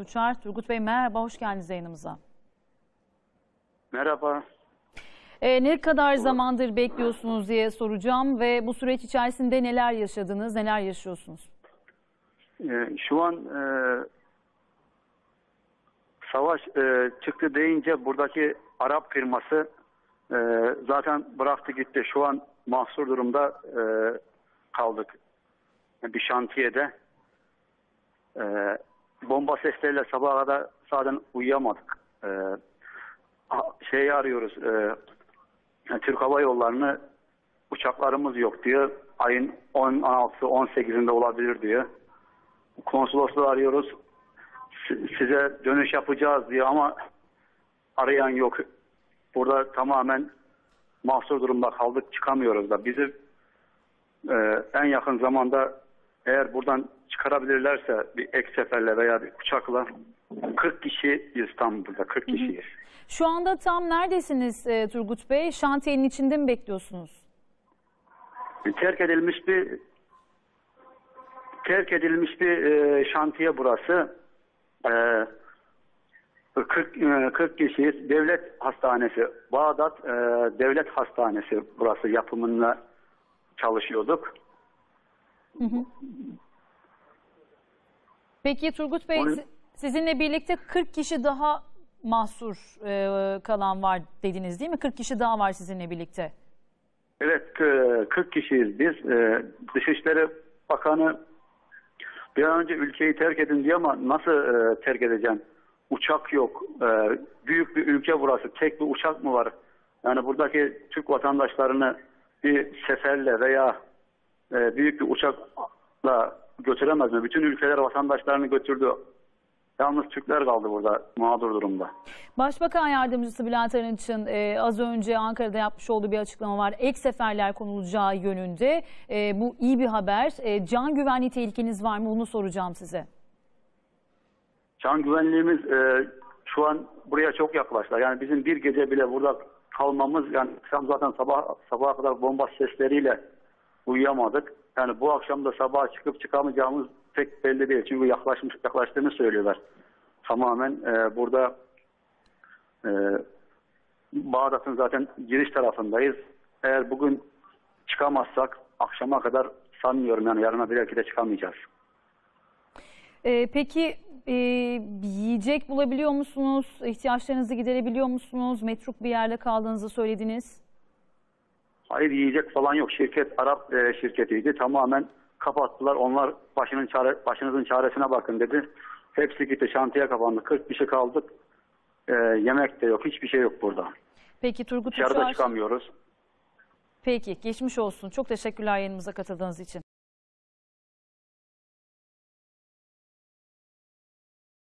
Uçar. Turgut Bey merhaba, hoş geldiniz yayınımıza. Merhaba. Ee, ne kadar zamandır bekliyorsunuz diye soracağım ve bu süreç içerisinde neler yaşadınız, neler yaşıyorsunuz? Ee, şu an e, savaş e, çıktı deyince buradaki Arap firması e, zaten bıraktı gitti. Şu an mahsur durumda e, kaldık. Bir şantiyede. E, bomba sesleriyle sabaha kadar zaten uyuyamadık. E, şeyi arıyoruz. E, Türk Hava Yolları'nı uçaklarımız yok diyor. Ayın 16'sı 18'inde olabilir diyor. Konsolosluğu arıyoruz. Si- Size dönüş yapacağız diyor ama arayan yok. Burada tamamen mahsur durumda kaldık. Çıkamıyoruz da. Bizi e, en yakın zamanda eğer buradan çıkarabilirlerse bir ek seferle veya bir uçakla 40 kişiyiz tam burada. 40 kişiyiz. Şu anda tam neredesiniz e, Turgut Bey? Şantiyenin içinde mi bekliyorsunuz? terk edilmiş bir terk edilmiş bir e, şantiye burası. E, 40 e, 40 kişiyiz. Devlet hastanesi Bağdat e, Devlet Hastanesi burası yapımında çalışıyorduk. Peki Turgut Bey Onu- sizinle birlikte 40 kişi daha mahsur e, kalan var dediniz değil mi? 40 kişi daha var sizinle birlikte. Evet e, 40 kişiyiz biz. E, Dışişleri Bakanı bir an önce ülkeyi terk edin diyor ama nasıl e, terk edeceğim? Uçak yok. E, büyük bir ülke burası. Tek bir uçak mı var? Yani buradaki Türk vatandaşlarını bir seferle veya e, büyük bir uçakla götüremez mi? Bütün ülkeler vatandaşlarını götürdü. Yalnız Türkler kaldı burada mağdur durumda. Başbakan Yardımcısı Bülent Arınç'ın e, az önce Ankara'da yapmış olduğu bir açıklama var. Ek seferler konulacağı yönünde. E, bu iyi bir haber. E, can güvenliği tehlikeniz var mı? Bunu soracağım size. Can güvenliğimiz e, şu an buraya çok yaklaştı. Yani bizim bir gece bile burada kalmamız yani akşam zaten sabah sabaha kadar bomba sesleriyle uyuyamadık. Yani bu akşam da sabaha çıkıp çıkamayacağımız pek belli değil. Çünkü yaklaşmış yaklaştığını söylüyorlar. Tamamen e, burada e, Bağdat'ın zaten giriş tarafındayız. Eğer bugün çıkamazsak akşama kadar sanmıyorum yani yarına belki de çıkamayacağız. E, peki e, yiyecek bulabiliyor musunuz? İhtiyaçlarınızı giderebiliyor musunuz? Metruk bir yerde kaldığınızı söylediniz. Hayır yiyecek falan yok. Şirket Arap e, şirketiydi. Tamamen kapattılar. Onlar başının çare, başınızın çaresine bakın dedi. Hepsi gitti. Şantiye kapandı. 40 kişi kaldık. E, yemek de yok. Hiçbir şey yok burada. Peki Turgut Dışarıda Uçar. çıkamıyoruz. Peki geçmiş olsun. Çok teşekkürler yayınımıza katıldığınız için.